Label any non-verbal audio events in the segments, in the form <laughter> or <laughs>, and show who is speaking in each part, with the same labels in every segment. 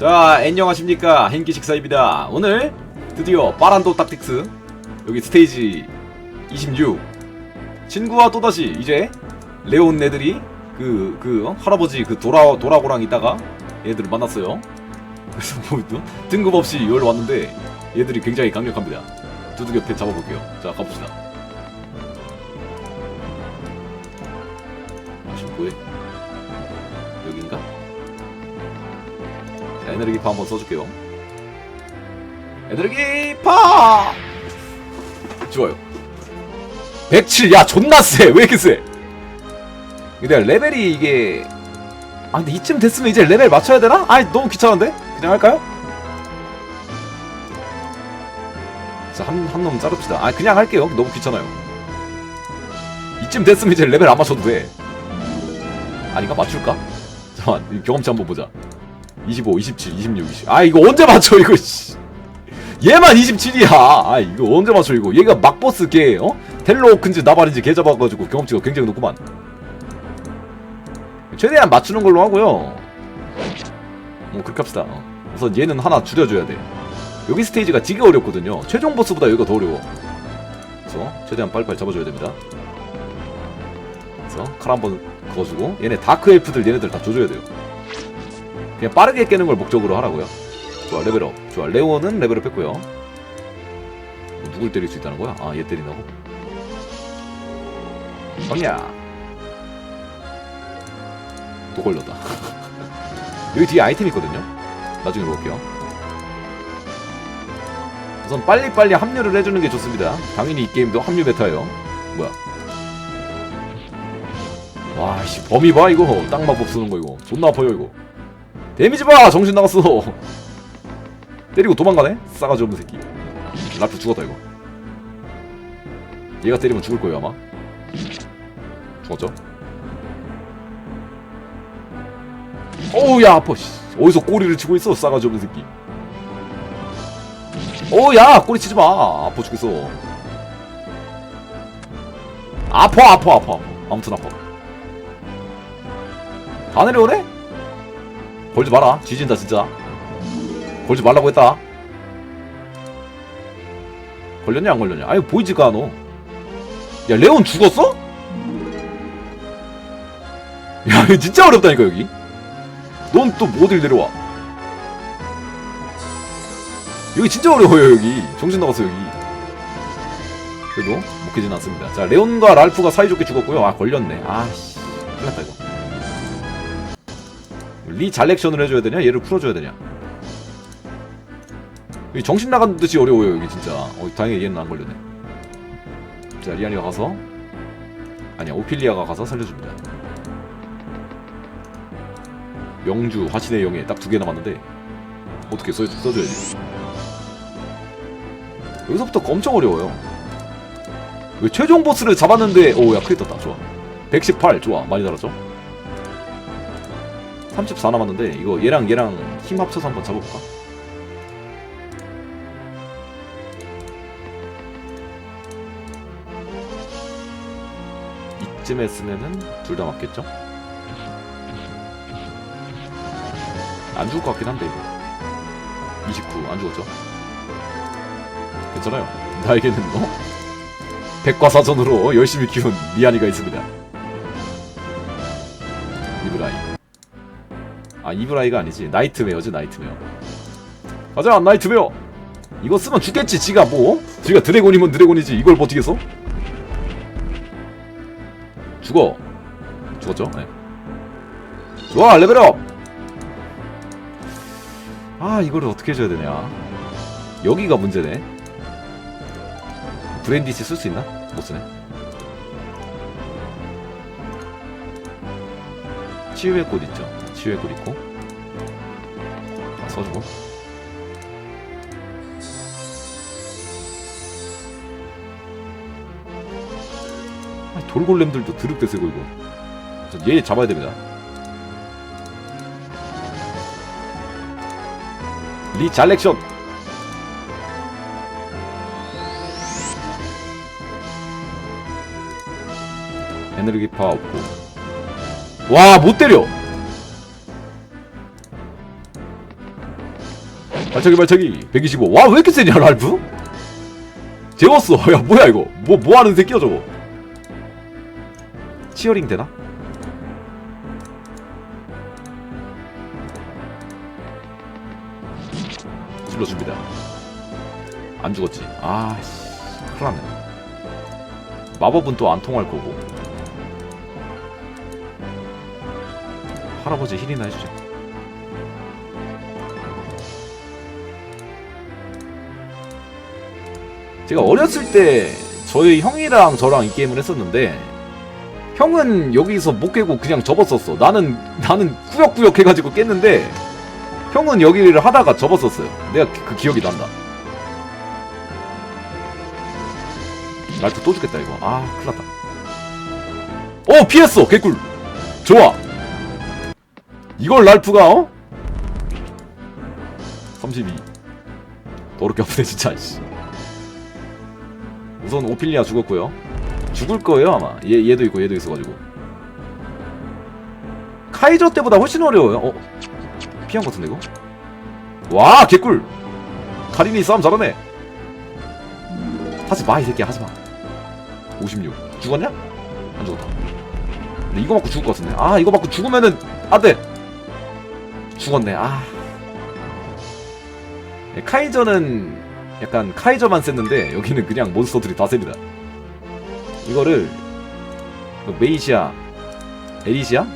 Speaker 1: 자, 안녕하십니까. 행기 식사입니다. 오늘 드디어 빠란도 딱틱스 여기 스테이지 26 친구와 또다시 이제 레온 애들이 그, 그, 어? 할아버지 그 도라, 도라고랑 있다가 얘들을 만났어요. 그래서 뭐, 또 뜬금없이 여기로 왔는데 얘들이 굉장히 강력합니다. 두둑 옆에 잡아볼게요. 자, 가봅시다. 에너지파 한번 써줄게요. 에너지파! 좋아요. 107, 야, 존나 세! 왜 이렇게 세? 근데 레벨이 이게. 아, 근데 이쯤 됐으면 이제 레벨 맞춰야 되나? 아이, 너무 귀찮은데? 그냥 할까요? 자, 한, 한 놈 자릅시다. 아, 그냥 할게요. 너무 귀찮아요. 이쯤 됐으면 이제 레벨 안 맞춰도 돼. 아닌가? 맞출까? 잠깐만, 이 경험치 한번 보자. 25, 27, 26, 20. 아, 이거 언제 맞춰, 이거, 씨. 얘만 27이야. 아, 이거 언제 맞춰, 이거. 얘가 막버스 걔, 어? 텔로큰지 나발인지 걔 잡아가지고 경험치가 굉장히 높구만. 최대한 맞추는 걸로 하고요. 뭐, 그렇게 합시다. 어. 우선 얘는 하나 줄여줘야 돼. 여기 스테이지가 되게 어렵거든요. 최종 보스보다 여기가 더 어려워. 그래서 최대한 빨리빨리 잡아줘야 됩니다. 그래서 칼 한번 그어주고 얘네 다크 엘프들 얘네들 다 조져야 돼요. 그냥 빠르게 깨는 걸 목적으로 하라고요. 좋아 레벨업. 좋아 레오는 레벨업 했고요. 뭐 누굴 때릴 수 있다는 거야? 아 얘 때린다고? 빵야. 또 걸렸다. <laughs> 여기 뒤에 아이템 있거든요. 나중에 볼게요. 우선 빨리빨리 합류를 해주는 게 좋습니다. 당연히 이 게임도 합류 베타예요. 뭐야? 와, 씨, 범위 봐, 이거. 땅마법 쓰는 거, 이거. 존나 아파요, 이거. 데미지 봐! 정신 나갔어! <laughs> 때리고 도망가네? 싸가지 없는 새끼. 라프 죽었다, 이거. 얘가 때리면 죽을 거예요, 아마. 죽었죠? 어우, 야, 아파, 씨. 어디서 꼬리를 치고 있어, 싸가지 없는 새끼. 어, 야, 꼬리 치지 마. 아파 죽겠어. 아파, 아파, 아파. 아무튼 아파. 다 내려오네? 걸지 마라. 뒤진다, 진짜. 걸지 말라고 했다. 걸렸냐, 안 걸렸냐? 아유, 보이지가 않아. 야, 레온 죽었어? 야, 이거 진짜 어렵다니까, 여기. 넌 또 어딜 내려와? 여기 진짜 어려워요 여기 정신 나갔어 여기 그래도 먹히진 않습니다 자 레온과 랄프가 사이좋게 죽었고요 아 걸렸네 아씨 큰일났다 이거 리 잘렉션을 해줘야 되냐? 얘를 풀어줘야 되냐? 여기 정신 나간 듯이 어려워요 여기 진짜. 어 다행히 얘는 안 걸렸네. 자 리안이가 가서 아니야 오피리아가 가서 살려줍니다. 명주 화신의 영예 딱 두 개 남았는데 어떻게 써, 써줘야지. 여기서부터 엄청 어려워요. 왜 최종 보스를 잡았는데 오야 크리 떴다. 좋아. 118 좋아. 많이 달았죠 34 남았는데 이거 얘랑 얘랑 힘 합쳐서 한번 잡아볼까 이쯤 했으면은 둘 다 맞겠죠 안 죽을 것 같긴 한데 이거 29 안 죽었죠 괜찮아요. <laughs> 나에게는 어? 백과사전으로 열심히 키운 미안이가 있습니다. 이브라이. 아 이브라이가 아니지. 나이트메어지 나이트메어. 가자 나이트메어. 이거 쓰면 죽겠지. 지가 뭐? 지가 드래곤이면 드래곤이지. 이걸 버티겠어? 죽어. 죽었죠? 네. 좋아 레벨업. 아 이거를 어떻게 해줘야 되냐? 여기가 문제네. 브랜디시 쓸수 있나? 못 쓰네. 치유의 꽃 있죠. 치유의 꽃 있고. 아, 써주고. 아, 돌골렘들도 드럽게 세고 이거. 얘 잡아야 됩니다. 리 잘렉션. 에너지 파 없고 와 못 때려 발차기 발차기. 125 와 왜 이렇게 세냐 랄프? 재웠어. <laughs> 야 뭐야 이거? 뭐 뭐하는 새끼야 저거? 치어링 되나? 질러줍니다. 안 죽었지? 아씨. 큰일났네. 마법은 또 안 통할 거고. 할아버지 힐이나 해주자 제가 어렸을 때 저희 형이랑 저랑 이 게임을 했었는데 형은 여기서 못 깨고 그냥 접었었어. 나는 나는 꾸역꾸역 해가지고 깼는데 형은 여기를 하다가 접었었어요. 내가 그, 그 기억이 난다. 랄프 또 죽겠다 이거. 아 큰일났다. 어 피했어 개꿀. 좋아. 이걸 랄프가 어? 32. 더럽게 아프네 진짜. 씨. 우선 오피리아 죽었고요. 죽을 거예요 아마. 얘 얘도 있고 얘도 있어가지고. 카이저 때보다 훨씬 어려워요. 어 피한 것 같은데 이거? 와 개꿀. 카린이 싸움 잘하네. 하지 마이 새끼야 하지 마. 56 죽었냐? 안 죽었다. 근데 이거 맞고 죽을 것 같은데. 아 이거 맞고 죽으면은 안 돼. 죽었네. 아. 예, 카이저는 약간 카이저만 셌는데 여기는 그냥 몬스터들이 다 셉니다. 이거를 그 메이시아, 에리시아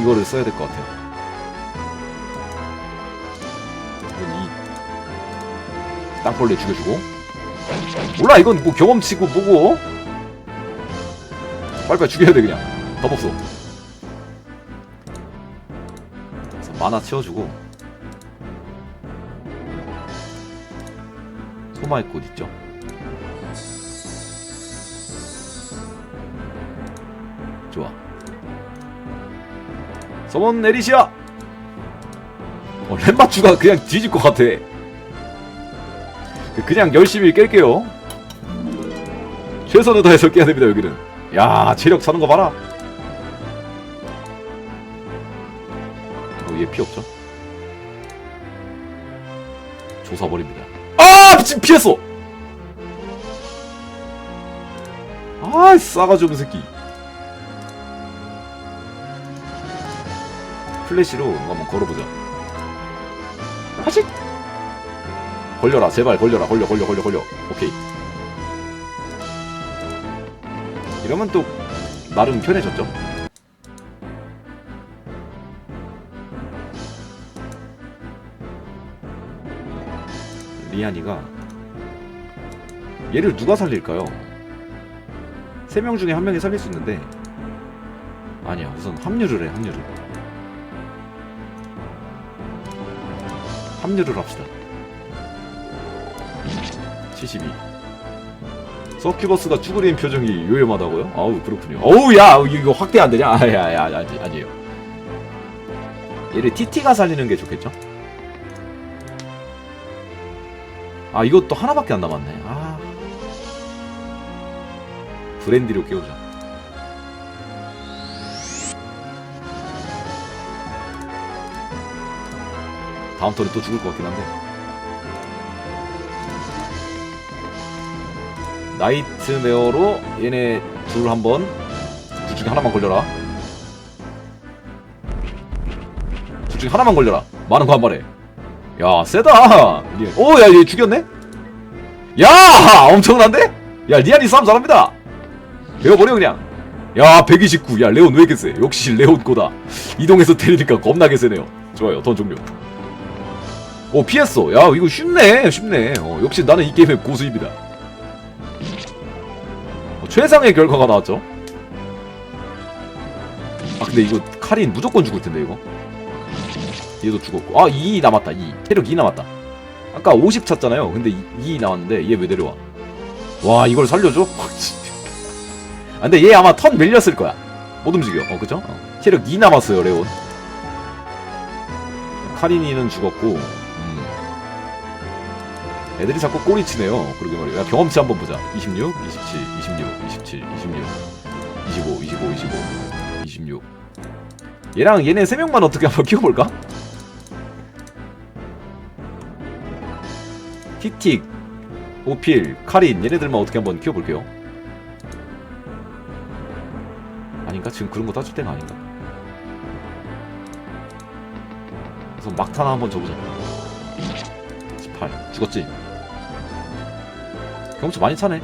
Speaker 1: 이거를 써야 될 것 같아요. 이 땅벌레 죽여주고 몰라 이건 뭐 경험치고 뭐고 빨리빨리 죽여야 돼 그냥 답 없어. 만화 채워주고 소마의 꽃 있죠? 좋아. 서먼 에리시아! 어, 렘마추가 그냥 뒤질 것 같아. 그냥 열심히 깰게요. 최선을 다해서 깨야 됩니다, 여기는. 야, 체력 차는 거 봐라. 어, 얘 피 없죠? 조사버립니다. 아! 미친 피했어! 아, 싸가지 없는 새끼. 플래시로 한번 걸어보자. 하식! 걸려라, 제발 걸려라, 걸려, 걸려, 걸려, 걸려. 오케이. 이러면 또 나름 편해졌죠? 리안이가 얘를 누가 살릴까요? 세 명 중에 한 명이 살릴 수 있는데 아니야 우선 합류를 해 합류를 합류를 합시다 72 서큐버스가 쭈그린 표정이 요염하다고요? 아우 그렇군요 어우 야 이거 확대 안 되냐? 아야야 아니, 아니에요 얘를 TT가 살리는 게 좋겠죠? 아 이것도 하나밖에 안 남았네 아 브랜디로 깨우자. 다음 턴에 또 죽을 것 같긴 한데. 나이트메어로 얘네 둘 한번 둘 중에 하나만 걸려라. 둘 중에 하나만 걸려라. 많은 거 한 번에 야 세다! 오 야 얘 죽였네? 야 엄청난데? 야 리안이 싸움 잘합니다 배워버려 그냥. 야 129 야 레온 왜 이렇게 세? 역시 레온 거다. 이동해서 때리니까 겁나게 세네요. 좋아요 던 종료. 오 피했어. 야 이거 쉽네 쉽네. 어, 역시 나는 이 게임의 고수입니다. 어, 최상의 결과가 나왔죠? 아 근데 이거 카린 무조건 죽을 텐데 이거. 얘도 죽었고. 아 2 남았다 2 체력 2 남았다. 아까 50 찼잖아요. 근데 2, 2 나왔는데 얘 왜 내려와? 와 이걸 살려줘? <laughs> 아, 근데 얘 아마 턴 밀렸을 거야. 못 움직여. 어, 그죠? 어. 체력 2 남았어요, 레온. 카리니는 죽었고. 음. 애들이 자꾸 꼬리 치네요. 그러게 말이야. 야, 경험치 한번 보자. 26, 27, 26, 27, 26, 25, 25, 25, 26. 얘랑 얘네 3명만 어떻게 한번 키워볼까? 티틱, 오필, 카린 얘네들만 어떻게 한번 키워볼게요. 아닌가? 지금 그런 거 따질 때가 아닌가? 그래서 막타나 한번 줘보자. 18 죽었지? 경험치 많이 차네.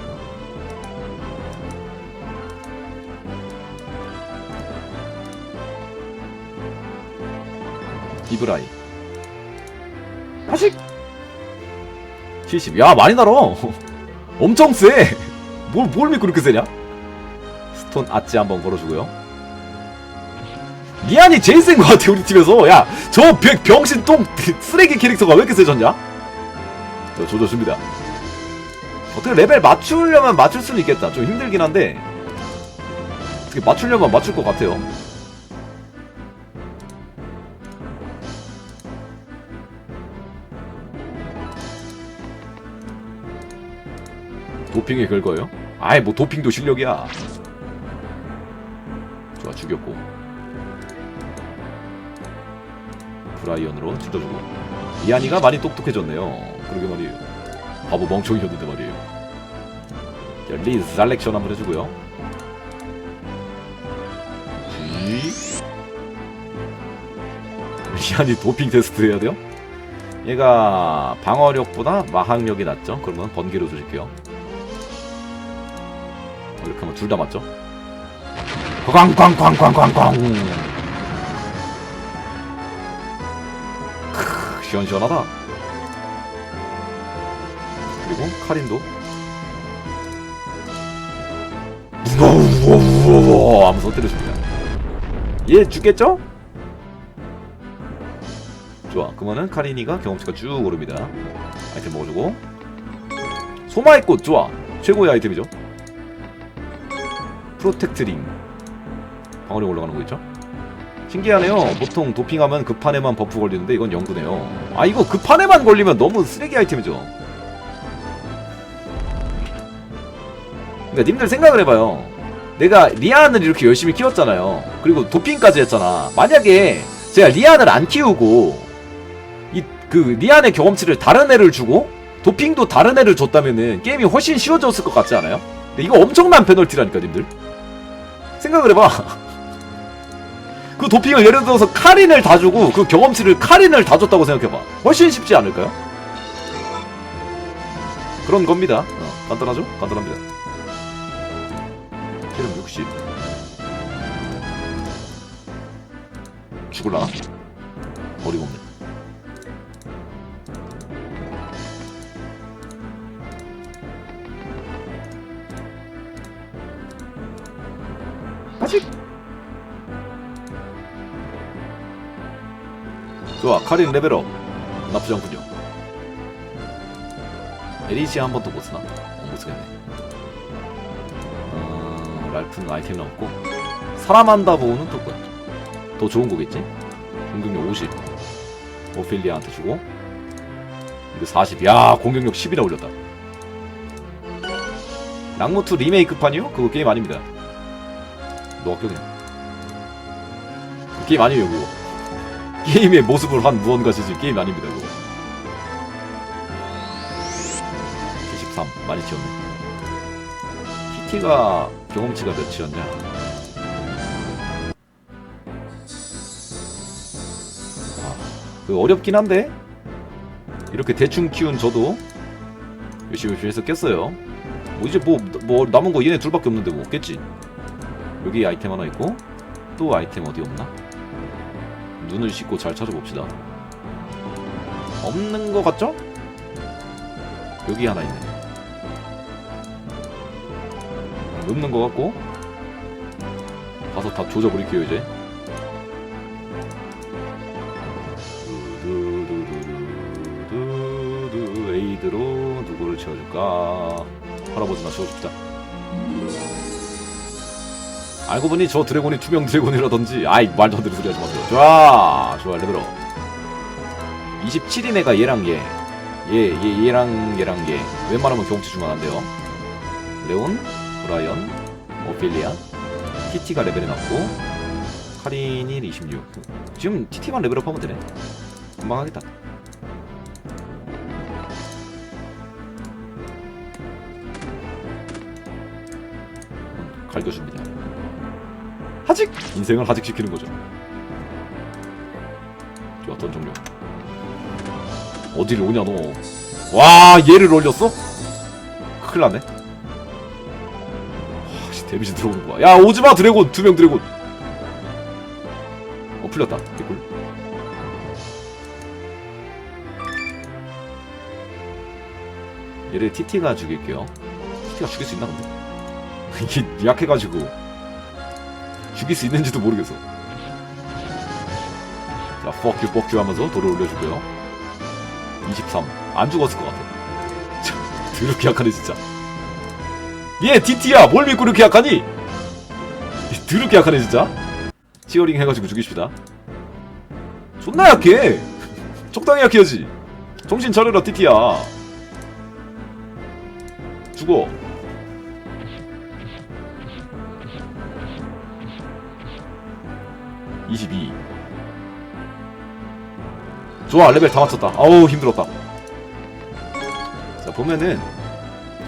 Speaker 1: 이브라이 아직 70. 야 많이 날어. <laughs> 엄청 세. 뭘, 뭘 믿고 이렇게 세냐? 스톤 아찌 한번 걸어주고요. 리안이 제일 센 것 같아 우리 팀에서. 야, 저 병, 병신 똥 쓰레기 캐릭터가 왜 이렇게 세졌냐? 저 조져줍니다. 어떻게 레벨 맞추려면 맞출 수는 있겠다. 좀 힘들긴 한데 어떻게 맞추려면 맞출 것 같아요. 도핑에 긁어요? 아이 뭐 도핑도 실력이야. 죽였고 브라이언으로 찔러주고 이안이가 많이 똑똑해졌네요. 그러게 말이에요. 바보 멍청이였는데 말이에요. 자, 리즈 살렉션 한번 해주고요. 쥐. 이안이 도핑 테스트 해야 돼요? 얘가 방어력보다 마학력이 낮죠? 그러면 번개로 조질게요. 이렇게 하면 둘 다 맞죠? 꽝꽝꽝꽝꽝꽝. 크 시원시원하다. 그리고 카린도. 우와우와우와 하면서 때려줍니다. 얘 죽겠죠? 좋아 그러면은 카린이가 경험치가 쭉 오릅니다. 아이템 먹어주고. 소마의 꽃 좋아. 최고의 아이템이죠. 프로텍트링 방어력 올라가는 거 있죠? 신기하네요. 보통 도핑하면 급판에만 버프 걸리는데 이건 연구네요. 아 이거 급판에만 걸리면 너무 쓰레기 아이템이죠. 그러니까 님들 생각을 해봐요. 내가 리안을 이렇게 열심히 키웠잖아요. 그리고 도핑까지 했잖아. 만약에 제가 리안을 안 키우고 이 그 리안의 경험치를 다른 애를 주고 도핑도 다른 애를 줬다면은 게임이 훨씬 쉬워졌을 것 같지 않아요? 근데 이거 엄청난 페널티라니까 님들. 생각을 해봐. <laughs> 그 도핑을 예를 들어서 카린을 다 주고 그 경험치를 카린을 다 줬다고 생각해봐. 훨씬 쉽지 않을까요? 그런 겁니다. 어, 간단하죠? 간단합니다. 체력 60. 죽을라? 어리가 없네. 좋아 카린 레벨업. 나쁘지 않군요. 에리시아 한 번도 못쓰나? 어, 못쓰겠네. 어, 랄프는 아이템이 없고. 사람한다보는 또 뭐야? 더 좋은 거겠지? 공격력 50 오필리아한테 주고. 이거 40야 공격력 10이나 올렸다. 랑모트 리메이크판이요? 그거 게임 아닙니다. 너그 게임 아니에요 그거 게임의 모습을 한 무언가지 게임 아닙니다 그거. 73 많이 튀었네. TT가 경험치가 몇이었냐? 아, 그 어렵긴 한데? 이렇게 대충 키운 저도 열심히 열심히 해서 깼어요. 뭐 이제 뭐, 뭐 남은 거 얘네 둘밖에 없는데 뭐 깼지? 여기 아이템 하나 있고 또 아이템 어디 없나? 눈을 씻고 잘 찾아봅시다. 없는 거 같죠? 여기 하나 있네. 없는 거 같고 가서 다 조져버릴게요 이제. 에이드로 누구를 채워줄까? 할아버지나 채워줍시다. 알고 보니 저 드래곤이 투명 드래곤이라던지 아이 말도 안 되는 소리 하지 마세요. 좋아 좋아 레벨업 27인 애가 얘랑 얘. 얘, 얘, 얘랑 얘랑 얘. 웬만하면 경치 주면 안 돼요. 레온, 브라이언, 오피리아 TT가 레벨이 났고 카린이 26 지금 티티만 레벨업하면 되네. 금방 하겠다. 음, 갈겨줍니다. 하직 인생을 하직시키는 거죠. 좋아 던종료. 어디를 오냐 너. 와 얘를 올렸어? 큰일 났네. 와, 씨, 데미지 들어오는 거야. 야 오지마 드래곤 두 명 드래곤. 어 풀렸다. 개꿀. 얘를 TT가 죽일게요. TT가 죽일 수 있나 근데? <laughs> 이게 약해가지고 죽일 수 있는지도 모르겠어. 자, fuck you 하면서 돌을 올려주고요. 23. 안 죽었을 것 같아. 참, 더럽게 약하네, 진짜. 얘 DT야! 뭘 믿고 이렇게 약하니? 얘 더럽게 약하네, 진짜. 치어링 해가지고 죽이십시다. 존나 약해! <laughs> 적당히 약해야지. 정신 차려라, DT야. 죽어. (22) 좋아 레벨 다 맞췄다. 아우 힘들었다. 자 보면은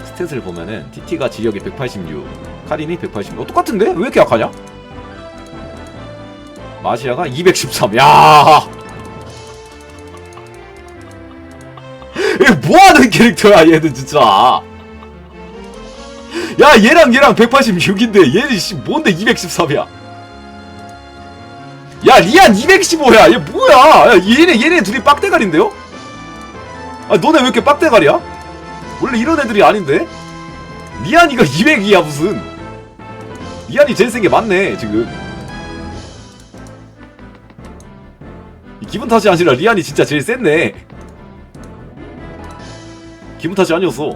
Speaker 1: 스탯을 보면은 TT가 지력이 186 카린이 186 어, 똑같은데? 왜 이렇게 약하냐? 마시아가 213 야! <laughs> 이게 뭐하는 캐릭터야 얘는 진짜. 야 얘랑 얘랑 186인데 얘는 씨 뭔데 213이야 야 리안 215야. 얘 뭐야? 야 얘네 얘네 둘이 빡대가리인데요? 아 너네 왜 이렇게 빡대가리야? 원래 이런 애들이 아닌데? 리안이가 200이야 무슨. 리안이 제일 센 게 맞네 지금. 이 기분 탓이 아니라 리안이 진짜 제일 셌네 기분 탓이 아니었어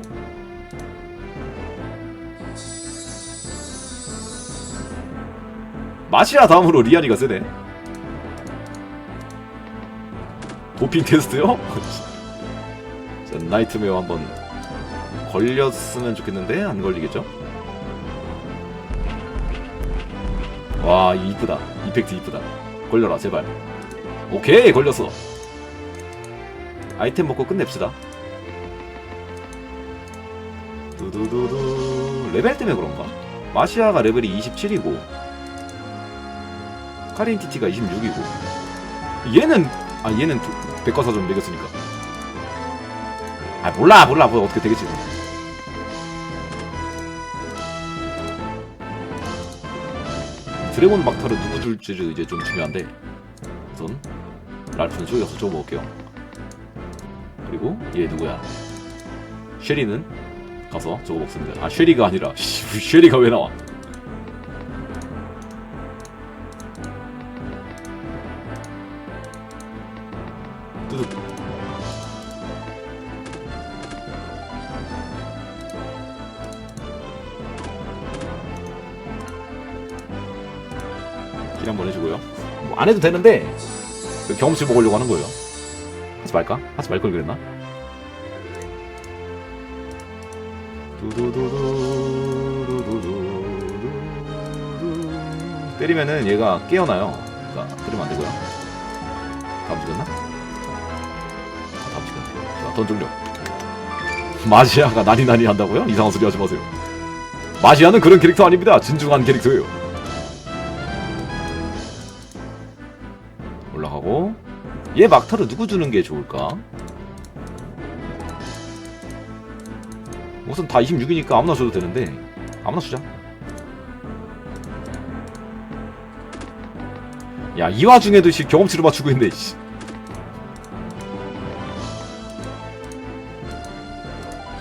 Speaker 1: 마시아 다음으로 리안이가 세네 도핑 테스트요? 자, 나이트메어 한번 걸렸으면 좋겠는데 안 걸리겠죠? 와 이쁘다. 이펙트 이쁘다. 걸려라 제발. 오케이 걸렸어. 아이템 먹고 끝냅시다. 두두두두. 레벨 때문에 그런가? 마시아가 레벨이 27이고 카린 TT가 26이고. 얘는 아 얘는 도- 백과사전 매겼으니까. 아 몰라 몰라. 뭐 어떻게 되겠지. 뭐. 드래곤 막타를 누구 줄지를 이제 좀 중요한데 우선 랄프는 저기 가서 저거 먹을게요. 그리고 얘 누구야? 쉐리는 가서 저거 먹습니다. 아 쉐리가 아니라. <laughs> 씨, 쉐리가 왜 나와 안 해도 되는데 그 경험치 먹으려고 하는 거예요. 하지 말까? 하지 말 걸 그랬나? 때리면은 얘가 깨어나요. 그러니까 때리면 안 되고요. 다음 찍었나? 다음 찍었나? 자, 던종료. 마지아가 나니나니 한다고요? 이상한 소리 하지 마세요. 마지아는 그런 캐릭터 아닙니다. 진중한 캐릭터예요. 얘 막타를 누구 주는 게 좋을까? 우선 다 26이니까 아무나 줘도 되는데 아무나 주자 야 이 와중에도 씨 경험치를 맞추고 있네 씨.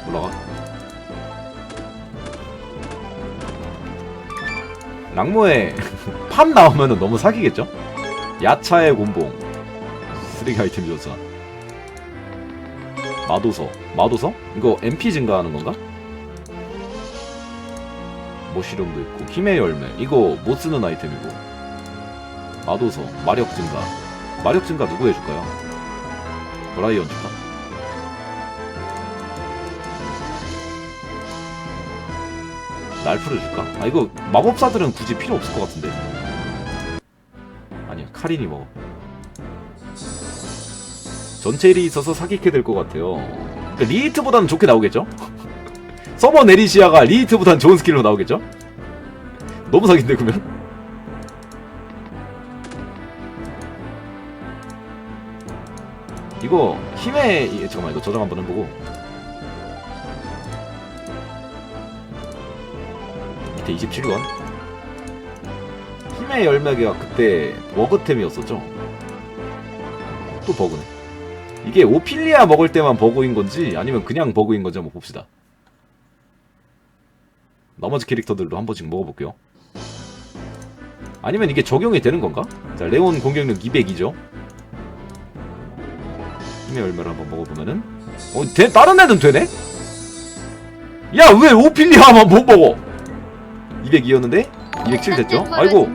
Speaker 1: 올라가 랑모에 팜 <laughs> 나오면은 너무 사기겠죠? 야차의 곤봉 쓰레기 아이템 줬어 마도서 마도서? 이거 MP 증가하는 건가? 모시름도 있고 힘의 열매 이거 못 쓰는 아이템이고 마도서 마력 증가 마력 증가 누구 해줄까요? 브라이언 줄까? 날프를 줄까? 아 이거 마법사들은 굳이 필요 없을 것 같은데 아니야 카린이 먹어 전체 일이 있어서 사기캐 될 것 같아요 그러니까 리히트보다는 좋게 나오겠죠? <laughs> 서머 네리시아가 리히트보다는 좋은 스킬로 나오겠죠? 너무 사기인데 그러면? 이거 힘의 이- 잠깐만 이거 저장 한번 해보고 밑에 27원 힘의 열매가 그때 버그템이었었죠 또 버그네 이게 오피리아 먹을 때만 버그인 건지 아니면 그냥 버그인 건지 한번 봅시다. 나머지 캐릭터들도 한 번씩 먹어볼게요. 아니면 이게 적용이 되는 건가? 자 레온 공격력 200이죠. 힘의 열매를 한번 먹어보면은. 어, 돼, 다른 애는 되네? 야 왜 오피리아만 못 먹어? 202였는데? 207 됐죠? 아이고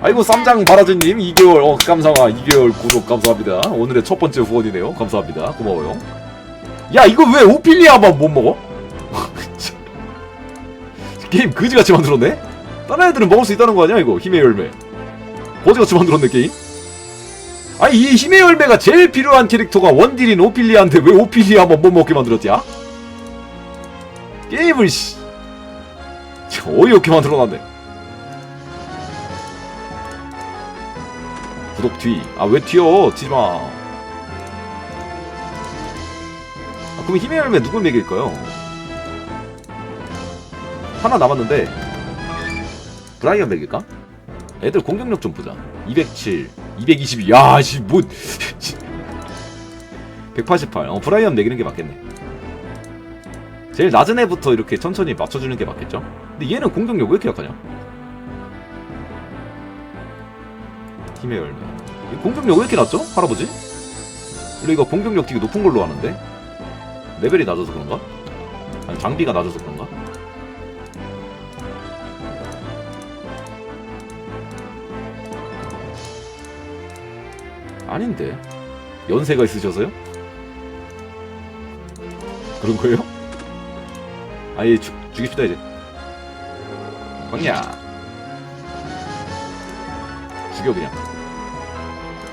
Speaker 1: 아이고 쌈장 바라즈님 2개월 어 감사합니다. 2개월 구독 감사합니다. 오늘의 첫 번째 후원이네요. 감사합니다. 고마워요. 야 이거 왜 오피리아만 못 먹어? <laughs> 게임 그지같이 만들었네? 다른 애들은 먹을 수 있다는 거 아니야 이거? 힘의 열매. 거지같이 만들었네 게임? 아니 이 힘의 열매가 제일 필요한 캐릭터가 원딜인 오피리아인데 왜 오피리아만 못 먹게 만들었냐? 게임을 씨. 참 어이없게 만들어놨네 구독 뒤. 아 왜 튀어? 튀지마. 아, 그럼 힘의 열매 누구 먹일까요? 하나 남았는데 브라이언 먹일까? 애들 공격력 좀 보자. 207, 222. 야, 씨, 뭐. 188. 어, 브라이언 먹이는 게 맞겠네. 제일 낮은 애부터 이렇게 천천히 맞춰주는 게 맞겠죠? 근데 얘는 공격력 왜 이렇게 약하냐? 힘의 열매. 이 공격력 왜 이렇게 낮죠? 할아버지? 원래 이거 공격력 되게 높은 걸로 아는데? 레벨이 낮아서 그런가? 아니 장비가 낮아서 그런가? 아닌데 연세가 있으셔서요? 그런 거예요? 아예 죽입시다 이제 광야 죽여 그냥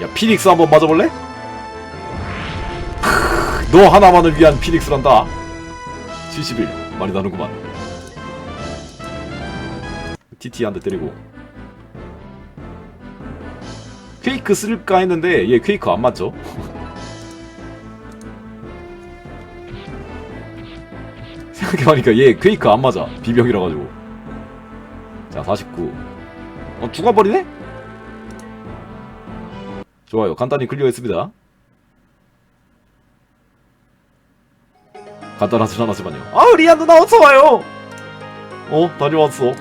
Speaker 1: 야 피닉스 한번 맞아볼래? 너 하나만을 위한 피닉스란다 71 많이 나는구만 TT 한 대 때리고 퀘이크 쓸까 했는데 얘 퀘이크 안 맞죠? <laughs> 생각해보니까 얘 퀘이크 안 맞아 비병이라 가지고 자 49. 어 죽어버리네? 좋아요. 간단히 클리어했습니다. 간단하진 않았지만요. 아 리아 누나 어서와요! 어 다녀왔어.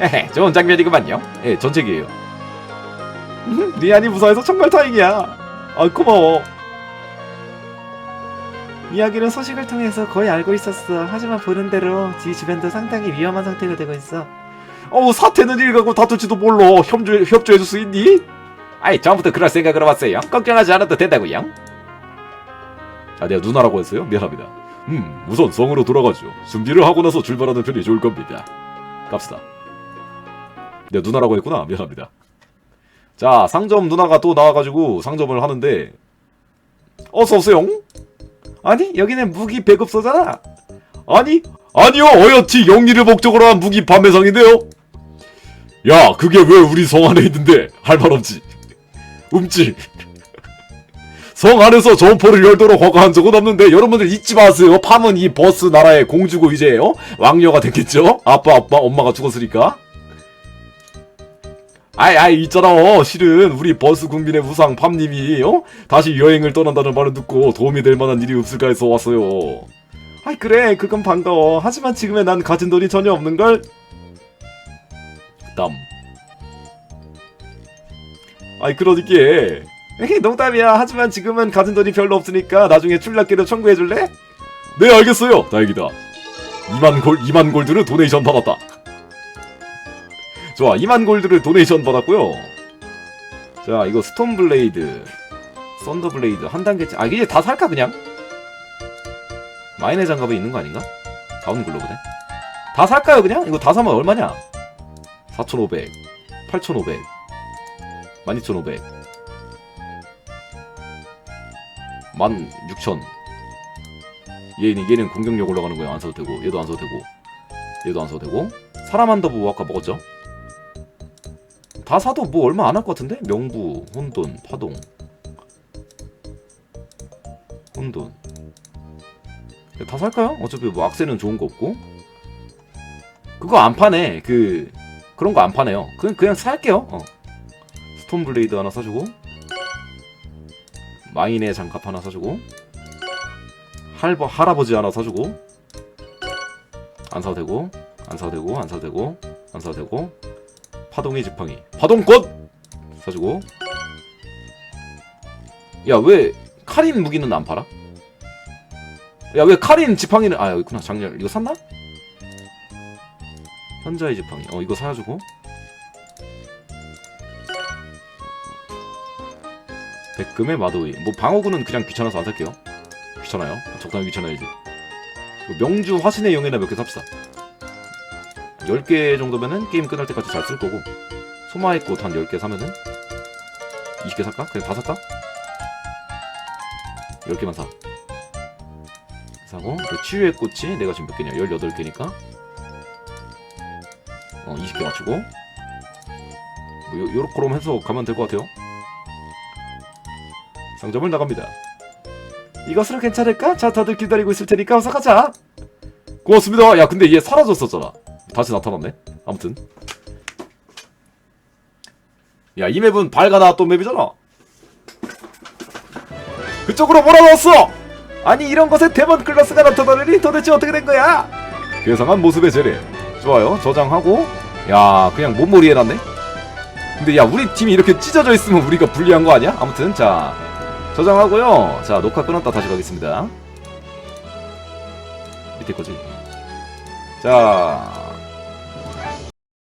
Speaker 1: 에헤 좋은 장면이구만요. 예 전책이에요. 음, 리안이 무사해서 정말 다행이야. 아 고마워.
Speaker 2: 이야기는 소식을 통해서 거의 알고 있었어. 하지만 보는 대로 지 주변도 상당히 위험한 상태가 되고 있어.
Speaker 1: 어우 사태는 일가고 다툴지도 몰라. 협조, 협조해줄 수 있니? 아이 처음부터 그럴 생각을 해봤어요. 걱정하지 않아도 된다고요? 아 내가 누나라고 했어요? 미안합니다. 음 우선 성으로 돌아가죠. 준비를 하고 나서 출발하는 편이 좋을 겁니다. 갑시다. 내가 누나라고 했구나. 미안합니다. 자 상점 누나가 또 나와가지고 상점을 하는데 어서 오세요.
Speaker 2: 아니 여기는 무기 배급소잖아.
Speaker 1: 아니 아니요 어여티 영리를 목적으로 한 무기 판매상인데요. 야 그게 왜 우리 성 안에 있는데 할 말 없지 움찔 성 안에서 점포를 열도록 허가한 적은 없는데 여러분들 잊지 마세요 팜은 이 버스 나라의 공주고 이제 어? 왕녀가 됐겠죠 아빠 아빠 엄마가 죽었으니까 아이 아이 있잖아 어, 실은 우리 버스 국민의 우상 팜님이 어? 다시 여행을 떠난다는 말을 듣고 도움이 될 만한 일이 없을까 해서 왔어요
Speaker 2: 아이 그래 그건 반가워. 하지만 지금의 난 가진 돈이 전혀 없는 걸.
Speaker 1: 땀. 아이 그러니까
Speaker 2: 에헤 농담이야. 하지만 지금은 가진 돈이 별로 없으니까 나중에 출납기도 청구해 줄래?
Speaker 1: 네 알겠어요. 다행이다. 2만 골 2만 골드를 도네이션 받았다. 좋아 2만 골드를 도네이션 받았고요. 자 이거 스톤 블레이드, 썬더 블레이드 한 단계째. 아 이제 다 살까 그냥? 마이너 장갑에 있는 거 아닌가? 다운 글로브네. 다 살까요 그냥? 이거 다 사면 얼마냐? 4,500, 8,500, 12,500, 16,000. 얘는 얘는 공격력 올라가는 거야 안 써도 되고 얘도 안 써도 되고 얘도 안 써도 되고 사람한다 뭐 아까 먹었죠? 다 사도 뭐 얼마 안 할 것 같은데? 명부, 혼돈, 파동 혼돈 다 살까요? 어차피 뭐 악세는 좋은 거 없고 그거 안 파네 그 그런 거 안 파네요 그냥 그냥 살게요 어. 스톤 블레이드 하나 사주고 마인의 장갑 하나 사주고 할버 할아버지 하나 사주고 안 사도 되고 안 사도 되고 안 사도 되고 안 사도 되고 파동의 지팡이 파동꽃 사주고. 야 왜 카린 무기는 안 팔아? 야 왜 카린 지팡이는 아 여기 있구나. 장렬. 이거 샀나? 현자의 지팡이. 어 이거 사주고 백금의 마도이 뭐 방어구는 그냥 귀찮아서 안 살게요. 귀찮아요? 적당히 귀찮아야지. 그 명주 화신의 영예나 몇 개 삽시다. 10개 정도면은 게임 끝날 때까지 잘 쓸 거고. 소마의 꽃 한 10개 사면은 20개 살까? 그냥 다 살까? 10개만 사. 사고 그 치유의 꽃이 내가 지금 몇 개냐? 18개니까. 어 20개 맞추고. 뭐 요, 요렇게로 해서 가면 될 것 같아요 상점을 나갑니다.
Speaker 2: 이것으로 괜찮을까? 자 다들 기다리고 있을 테니까 어서 가자.
Speaker 1: 고맙습니다. 야 근데 얘 사라졌었잖아. 다시 나타났네. 아무튼. 야 이 맵은 발가 나왔던 맵이잖아. 그쪽으로 몰아넣었어!
Speaker 2: 아니 이런 곳에 데몬 클래스가 나타나느니 도대체 어떻게 된 거야?
Speaker 1: 괴상한 모습의 재래. 좋아요. 저장하고. 야 그냥 몸머리 해놨네. 근데 야 우리 팀이 이렇게 찢어져 있으면 우리가 불리한 거 아니야? 아무튼 자 저장하고요. 자 녹화 끊었다 다시 가겠습니다. 밑에 거지. 자